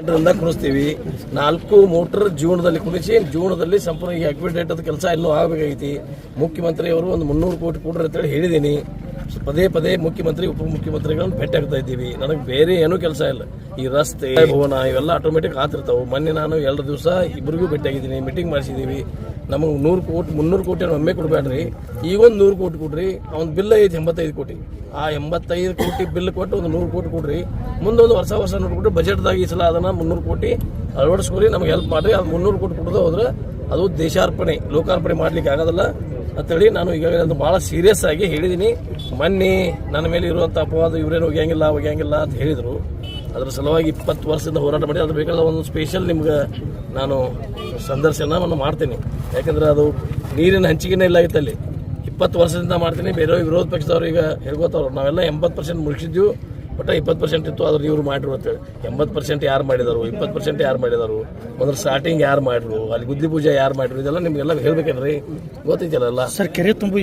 ಎಂಟರಿಂದ ಕುಣಿಸ್ತೀವಿ. ನಾಲ್ಕು ಮೋಟರ್ ಜೂನದಲ್ಲಿ ಕುಣಿಸಿ ಜೂನದಲ್ಲಿ ಸಂಪೂರ್ಣ ಅಕ್ವಿಡೇಟದ ಕೆಲಸ ಇನ್ನೂ ಆಗಬೇಕಾಗೈತಿ. ಮುಖ್ಯಮಂತ್ರಿಯವರು ಒಂದು ಮುನ್ನೂರು ಕೋಟಿ ಕೊಡ್ರಿ ಅಂತೇಳಿ ಹೇಳಿದ್ದೀನಿ. ಪದೇ ಪದೇ ಮುಖ್ಯಮಂತ್ರಿ, ಉಪಮುಖ್ಯಮಂತ್ರಿಗಳನ್ನು ಭೇಟಿ ಆಗ್ತಾ ಇದ್ದೀವಿ. ನನಗೆ ಬೇರೆ ಏನೂ ಕೆಲಸ ಇಲ್ಲ. ಈ ರಸ್ತೆ, ಭವನ ಇವೆಲ್ಲ ಆಟೋಮೆಟಿಕ್ ಆತಿರ್ತಾವೆ ಮೊನ್ನೆ ನಾನು ಎರಡು ದಿವಸ ಇಬ್ಬರಿಗೂ ಭೇಟಿಯಾಗಿದ್ದೀನಿ ಮೀಟಿಂಗ್ ಮಾಡಿಸಿದ್ದೀವಿ ನಮಗೆ ನೂರು ಕೋಟಿ, ಮುನ್ನೂರು ಕೋಟಿ ಒಮ್ಮೆ ಕೊಡಬೇಡ್ರಿ. ಈಗೊಂದು ನೂರು ಕೋಟಿ ಕೊಡ್ರಿ, ಅವ್ನ ಬಿಲ್ ಐತಿ ಎಂಬತ್ತೈದು ಕೋಟಿ. ಆ ಎಂಬತ್ತೈದು ಕೋಟಿ ಬಿಲ್ ಕೊಟ್ಟು ಒಂದು ನೂರು ಕೋಟಿ ಕೊಡ್ರಿ. ಮುಂದೊಂದು ವರ್ಷ ವರ್ಷ ನೋಡ್ಬಿಟ್ಟು ಬಜೆಟ್ದಾಗ ಈ ಸಲ ಅದನ್ನು ಮುನ್ನೂರು ಕೋಟಿ ಅಳವಡಿಸ್ಕೊರಿ, ನಮ್ಗೆ ಹೆಲ್ಪ್ ಮಾಡ್ರಿ. ಅದು ಮುನ್ನೂರು ಕೋಟಿ ಕೊಡೋದು ಅದು ದೇಶಾರ್ಪಣೆ, ಲೋಕಾರ್ಪಣೆ ಮಾಡ್ಲಿಕ್ಕೆ ಆಗೋದಿಲ್ಲ. ಅಂತೇಳಿ ನಾನು ಈಗಾಗಲೇ ಅದು ಭಾಳ ಸೀರಿಯಸ್ ಆಗಿ ಹೇಳಿದ್ದೀನಿ ಮನ್ನಿ ನನ್ನ ಮೇಲೆ ಇರುವಂಥ ಅಪವಾದ, ಇವರೇನು ಒಗ್ಯಂಗಿಲ್ಲ ಒಗ್ಯಂಗಿಲ್ಲ ಅಂತ ಹೇಳಿದರು. ಅದರ ಸಲುವಾಗಿ ಇಪ್ಪತ್ತು ವರ್ಷದಿಂದ ಹೋರಾಟ ಮಾಡಿ ಅದು ಬೇಕಾದ ಒಂದು ಸ್ಪೆಷಲ್ ನಿಮ್ಗೆ ನಾನು ಸಂದರ್ಶನವನ್ನು ಮಾಡ್ತೀನಿ. ಯಾಕಂದ್ರೆ ಅದು ನೀರಿನ ಹಂಚಿಕೆನೇ ಇಲ್ಲ ಆಗಿತ್ತಲ್ಲಿ ಇಪ್ಪತ್ತು ವರ್ಷದಿಂದ ಮಾಡ್ತೀನಿ ಬೇರೆ ವಿರೋಧ ಪಕ್ಷದವ್ರು ಈಗ ಹೇಳ್ಕೋತಾವ್ರು, ನಾವೆಲ್ಲ ಎಂಬತ್ತು ಪರ್ಸೆಂಟ್ ಮುಗಿಸಿದ್ವು ಒಟ್ಟು ಇಪ್ಪತ್ತು ಪರ್ಸೆಂಟ್ ಇತ್ತು ಆದ್ರೆ ಇವ್ರು ಮಾಡಿರು ಅಂತೇಳಿ ಎಂಬತ್ತು ಪರ್ಸೆಂಟ್ ಯಾರು ಮಾಡಿದಾರು ಇಪ್ಪತ್ತು ಪರ್ಸೆಂಟ್ ಯಾರು ಮಾಡಿದಾರು? ಮೊದಲು ಸ್ಟಾರ್ಟಿಂಗ್ ಯಾರು ಮಾಡಿರು ಅಲ್ಲಿ ಗುದ್ದಿ ಪೂಜೆ ಯಾರು ಮಾಡಿರು ಇದೆಲ್ಲ ನಿಮಗೆಲ್ಲ ಹೇಳ್ಬೇಕೇನ್ರಿ? ಗೊತ್ತೈತಲ್ಲ? ಸರ್ ಕೆರೆ ತುಂಬ